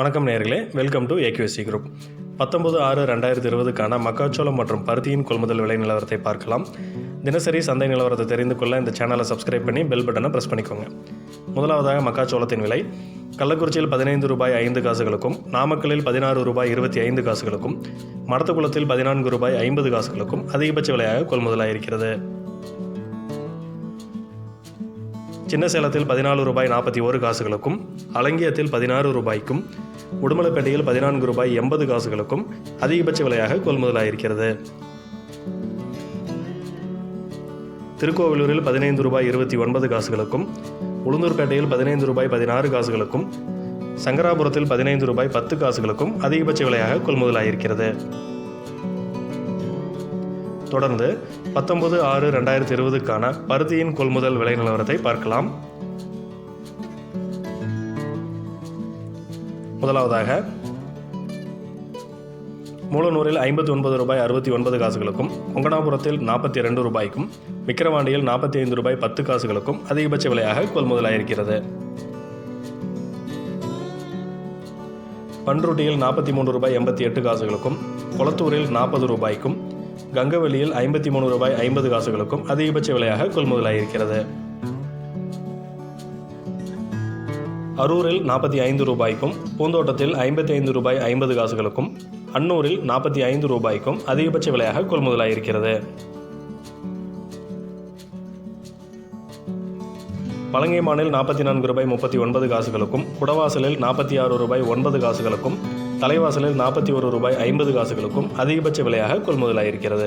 வணக்கம் நேர்களே welcome to AQSC group பத்தொன்பது ஆறு ரெண்டாயிரத்தி இருபதுக்கான மக்காச்சோளம் மற்றும் பருத்தியின் கொள்முதல் விலை நிலவரத்தை பார்க்கலாம். தினசரி சந்தை நிலவரத்தை தெரிந்து கொள்ள இந்த சேனலை சப்ஸ்கிரைப் பண்ணி பெல் பட்டனை ப்ரெஸ் பண்ணிக்கோங்க. முதலாவதாக மக்காச்சோளத்தின் விலை. கள்ளக்குறிச்சியில் பதினைந்து ரூபாய் ஐந்து காசுகளுக்கும் நாமக்கல்லில் பதினாறு ரூபாய் இருபத்தி ஐந்து காசுகளுக்கும் மடத்துக்குளத்தில் பதினான்கு ரூபாய் ஐம்பது காசுகளுக்கும் அதிகபட்ச விலையாக கொள்முதலாக இருக்கிறது சின்ன சேலத்தில் பதினாலு ரூபாய் நாற்பத்தி ஒரு காசுகளுக்கும் அலங்கியத்தில் பதினாறு ரூபாய்க்கும் உடுமலைப்பேட்டையில் பதினான்கு ரூபாய் எண்பது காசுகளுக்கும் அதிகபட்ச விலையாக கொள்முதலாயிருக்கிறது. திருக்கோவிலூரில் பதினைந்து ரூபாய் இருபத்தி ஒன்பது காசுகளுக்கும் உளுந்தூர்பேட்டையில் பதினைந்து ரூபாய் பதினாறு காசுகளுக்கும் சங்கராபுரத்தில் பதினைந்து ரூபாய் பத்து காசுகளுக்கும் அதிகபட்ச விலையாக கொள்முதலாயிருக்கிறது. தொடர்ந்து பத்தொன்பது ஆறு ரெண்டாயிரத்தி இருபதுக்கான பருத்தியின் கொள்முதல் விலை நிலவரத்தை பார்க்கலாம். முதலாவதாக மூலநூரில் ஐம்பத்தி ஒன்பது ரூபாய் அறுபத்தி ஒன்பது காசுகளுக்கும் கொங்கனாபுரத்தில் நாற்பத்தி ரெண்டு ரூபாய்க்கும் விக்கிரவாண்டியில் நாற்பத்தி ஐந்து ரூபாய் பத்து காசுகளுக்கும் அதிகபட்ச விலையாக கொள்முதலாயிருக்கிறது. பன்ருட்டியில் நாற்பத்தி மூன்று ரூபாய் எண்பத்தி எட்டு காசுகளுக்கும் கொளத்தூரில் நாற்பது ரூபாய்க்கும் கங்கவெளியில் ஐம்பத்தி மூணு ரூபாய் ஐம்பது காசுகளுக்கும் அதிகபட்ச விலையாக கொள்முதலாயிருக்கிறது. அரூரில் நாற்பத்தி ஐந்து ரூபாய்க்கும் பூந்தோட்டத்தில் ஐம்பத்தி ஐந்து ரூபாய் ஐம்பது காசுகளுக்கும் அன்னூரில் நாற்பத்தி ஐந்து ரூபாய்க்கும் அதிகபட்ச விலையாக கொள்முதலாயிருக்கிறது. பழங்கைமானில் நாற்பத்தி நான்கு ரூபாய் முப்பத்தி ஒன்பது காசுகளுக்கும் குடவாசலில் நாற்பத்தி ஆறு ரூபாய் ஒன்பது காசுகளுக்கும் தலைவாசலில் நாற்பத்தி ஒரு ரூபாய் ஐம்பது காசுகளுக்கும் அதிகபட்ச விலையாக கொள்முதலாயிருக்கிறது.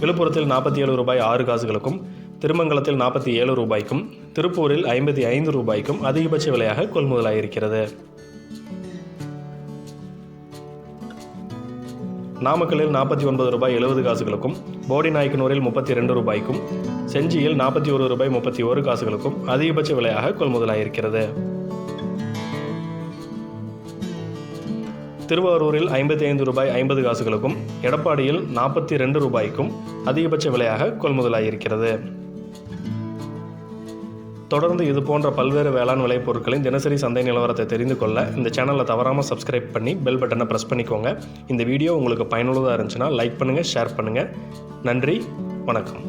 விழுப்புரத்தில் நாற்பத்தி ஏழு ரூபாய் ஆறு காசுகளுக்கும் திருமங்கலத்தில் நாற்பத்தி ஏழு ரூபாய்க்கும் திருப்பூரில் ஐம்பத்தி ஐந்து ரூபாய்க்கும் அதிகபட்ச விலையாக கொள்முதலாயிருக்கிறது. நாமக்கல்லில் நாற்பத்தி ஒன்பது ரூபாய் எழுபது காசுகளுக்கும் போடி நாயக்கனூரில் முப்பத்தி ரெண்டு ரூபாய்க்கும் செஞ்சியில் நாற்பத்தி ஒரு ரூபாய் முப்பத்தி ஒரு காசுகளுக்கும் அதிகபட்ச விலையாக கொள்முதலாயிருக்கிறது. திருவாரூரில் ஐம்பத்தி ஐந்து ரூபாய் ஐம்பது காசுகளுக்கும் எடப்பாடியில் நாற்பத்தி ரெண்டு ரூபாய்க்கும் அதிகபட்ச விலையாக கொள்முதலாகியிருக்கிறது தொடர்ந்து இது போன்ற பல்வேறு வேளாண் விளைபொருட்களின் தினசரி சந்தை நிலவரத்தை தெரிந்து கொள்ள இந்த சேனலை தவறாமல் சப்ஸ்கிரைப் பண்ணி பெல் பட்டனை ப்ரெஸ் பண்ணிக்கோங்க. இந்த வீடியோ உங்களுக்கு பயனுள்ளதாக இருந்துச்சுன்னா லைக் பண்ணுங்கள் ஷேர் பண்ணுங்கள் நன்றி வணக்கம்.